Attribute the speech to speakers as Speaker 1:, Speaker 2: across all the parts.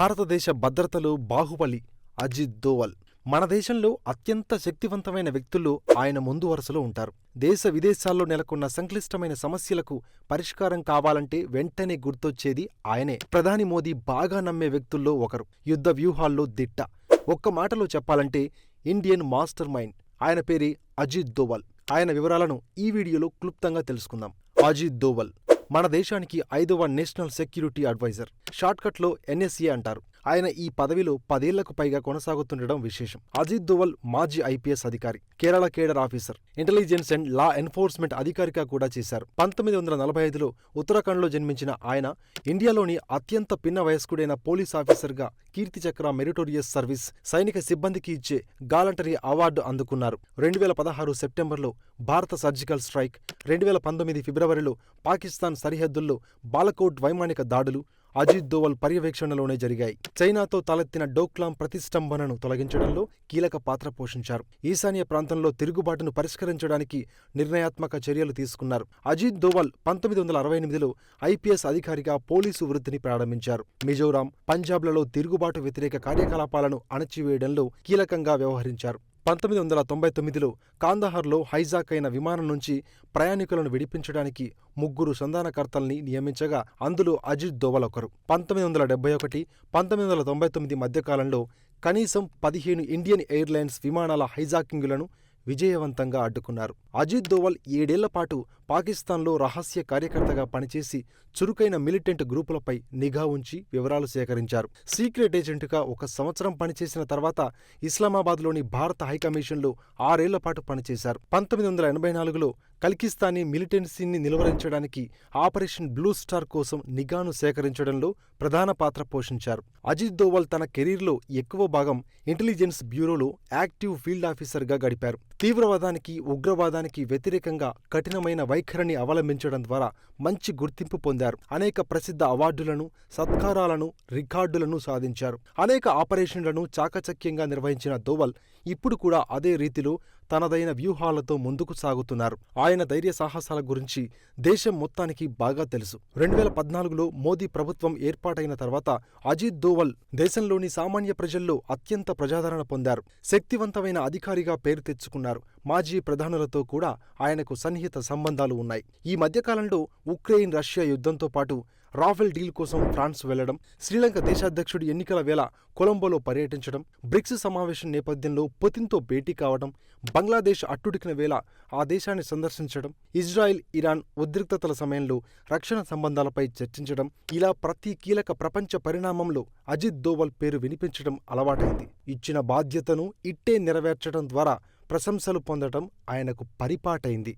Speaker 1: భారతదేశ భద్రతలో బాహుబలి అజిత్ దోవల్. మన దేశంలో అత్యంత శక్తివంతమైన వ్యక్తుల్లో ఆయన ముందు వరుసలో ఉంటారు. దేశ విదేశాల్లో నెలకొన్న సంక్లిష్టమైన సమస్యలకు పరిష్కారం కావాలంటే వెంటనే గుర్తొచ్చేది ఆయనే. ప్రధాని మోదీ బాగా నమ్మే వ్యక్తుల్లో ఒకరు. యుద్ధ వ్యూహాల్లో దిట్ట. ఒక్క మాటలో చెప్పాలంటే ఇండియన్ మాస్టర్ మైండ్. ఆయన పేరే అజిత్ దోవల్. ఆయన వివరాలను ఈ వీడియోలో క్లుప్తంగా తెలుసుకుందాం. అజిత్ దోవల్. మన దేశానికి ఐదవ నేషనల్ సెక్యూరిటీ అడ్వైజర్. షార్ట్కట్లో ఎన్ఎస్ఏ అంటారు. ఆయన ఈ పదవిలో పదేళ్ళకు పైగా కొనసాగుతుండడం విశేషం. అజిత్ దోవల్ మాజీ ఐపీఎస్ అధికారి Kerala cadre officer. Intelligence and law enforcement అధికారిగా కూడా చేశారు. పంతొమ్మిది వందల నలభై ఐదులో ఉత్తరాఖండ్లో జన్మించిన ఆయన ఇండియాలోని అత్యంత పిన్న వయస్కుడైన పోలీస్ ఆఫీసర్గా కీర్తిచక్ర మెరిటోరియస్ సర్వీస్ సైనిక సిబ్బందికి ఇచ్చే గాలంటరీ అవార్డు అందుకున్నారు. రెండు వేల పదహారు సెప్టెంబర్లో భారత సర్జికల్ స్ట్రైక్ రెండు వేల పంతొమ్మిది ఫిబ్రవరిలో పాకిస్తాన్ సరిహద్దుల్లో బాలకోట్ వైమానిక దాడులు అజిత్ దోవల్ పర్యవేక్షణలోనే జరిగాయి. చైనాతో తలెత్తిన డోక్లాం ప్రతిష్టంభనను తొలగించడంలో కీలక పాత్ర పోషించారు. ఈశాన్య ప్రాంతంలో తిరుగుబాటును పరిష్కరించడానికి నిర్ణయాత్మక చర్యలు తీసుకున్నారు. అజిత్ దోవల్ పంతొమ్మిది వందల అరవై ఎనిమిదిలో ఐపీఎస్ అధికారిగా పోలీసు వృత్తిని ప్రారంభించారు. మిజోరాం పంజాబ్లలో తిరుగుబాటు వ్యతిరేక కార్యకలాపాలను అణచివేయడంలో కీలకంగా వ్యవహరించారు. పంతొమ్మిది వందల తొంభై తొమ్మిదిలో కాందహార్లో హైజాక్ అయిన విమానం నుంచి ప్రయాణికులను విడిపించడానికి ముగ్గురు సంధానకర్తల్ని నియమించగా అందులో అజిత్ దోవల్ ఒకరు. పంతొమ్మిది వందల డెబ్బై ఒకటి పంతొమ్మిది వందల తొంభై తొమ్మిది మధ్యకాలంలో కనీసం పదిహేను ఇండియన్ ఎయిర్లైన్స్ విమానాల హైజాకింగులను విజయవంతంగా అడ్డుకున్నారు అజిత్ దోవల్ ఏడేళ్ళపాటు పాకిస్తాన్లో రహస్య కార్యకర్తగా పనిచేసి చురుకైన మిలిటెంట్ గ్రూపులపై నిఘా ఉంచి వివరాలు సేకరించారు. సీక్రెట్ ఏజెంటుగా ఒక సంవత్సరం పనిచేసిన తర్వాత ఇస్లామాబాద్లోని భారత హైకమిషన్లో ఆరేళ్ళపాటు పనిచేశారు. పంతొమ్మిది వందల ఎనభై నాలుగులో కల్కిస్తానీ మిలిటెన్సీని నిలువరించడానికి ఆపరేషన్ బ్లూ స్టార్ కోసం నిఘాను సేకరించడంలో ప్రధాన పాత్ర పోషించారు. అజిత్ దోవల్ తన కెరీర్లో ఎక్కువ భాగం ఇంటెలిజెన్స్ బ్యూరోలో యాక్టివ్ ఫీల్డ్ ఆఫీసర్గా గడిపారు. తీవ్రవాదానికి ఉగ్రవాదానికి వ్యతిరేకంగా కఠినమైన వైఖరిని అవలంబించడం ద్వారా మంచి గుర్తింపు పొందారు. అనేక ప్రసిద్ధ అవార్డులను సత్కారాలను రికార్డులను సాధించారు. అనేక ఆపరేషన్లను చాకచక్యంగా నిర్వహించిన దోవల్ ఇప్పుడు కూడా అదే రీతిలో తనదైన వ్యూహాలతో ముందుకు సాగుతున్నారు. ఆయన ధైర్య సాహసాల గురించి దేశం మొత్తానికి బాగా తెలుసు. రెండు వేల పద్నాలుగులో మోదీ ప్రభుత్వం ఏర్పాటైన తర్వాత అజిత్ దోవల్ దేశంలోని సామాన్య ప్రజల్లో అత్యంత ప్రజాదరణ పొందారు. శక్తివంతమైన అధికారిగా పేరు తెచ్చుకున్నారు. మాజీ ప్రధానులతో కూడా ఆయనకు సన్నిహిత సంబంధాలు ఉన్నాయి. ఈ మధ్యకాలంలో ఉక్రెయిన్ రష్యా యుద్ధంతో పాటు రాఫెల్ డీల్ కోసం ఫ్రాన్స్ వెళ్ళడం శ్రీలంక దేశాధ్యక్షుడి ఎన్నికల వేళ కొలంబోలో పర్యటించడం బ్రిక్స్ సమావేశం నేపథ్యంలో పుతిన్తో భేటీ కావడం బంగ్లాదేశ్ అట్టుడికిన వేళ ఆ దేశాన్ని సందర్శించడం ఇజ్రాయెల్ ఇరాన్ ఉద్రిక్తతల సమయంలో రక్షణ సంబంధాలపై చర్చించడం ఇలా ప్రతి కీలక ప్రపంచ పరిణామంలో అజిత్ దోవల్ పేరు వినిపించడం అలవాటైంది. ఇచ్చిన బాధ్యతను ఇట్టే నెరవేర్చడం ద్వారా ప్రశంసలు పొందడం ఆయనకు పరిపాటైంది.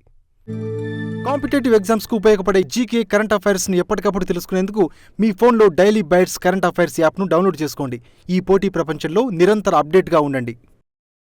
Speaker 1: కాంపిటేటివ్ ఎగ్జామ్స్కు ఉపయోగపడే జీకే కరెంట్ అఫైర్స్ని ఎప్పటికప్పుడు తెలుసుకునేందుకు మీ ఫోన్లో డైలీ బైట్స్ కరెంట్ అఫైర్స్ యాప్ను డౌన్లోడ్ చేసుకోండి. ఈ పోటీ ప్రపంచంలో నిరంతర అప్డేట్గా ఉండండి.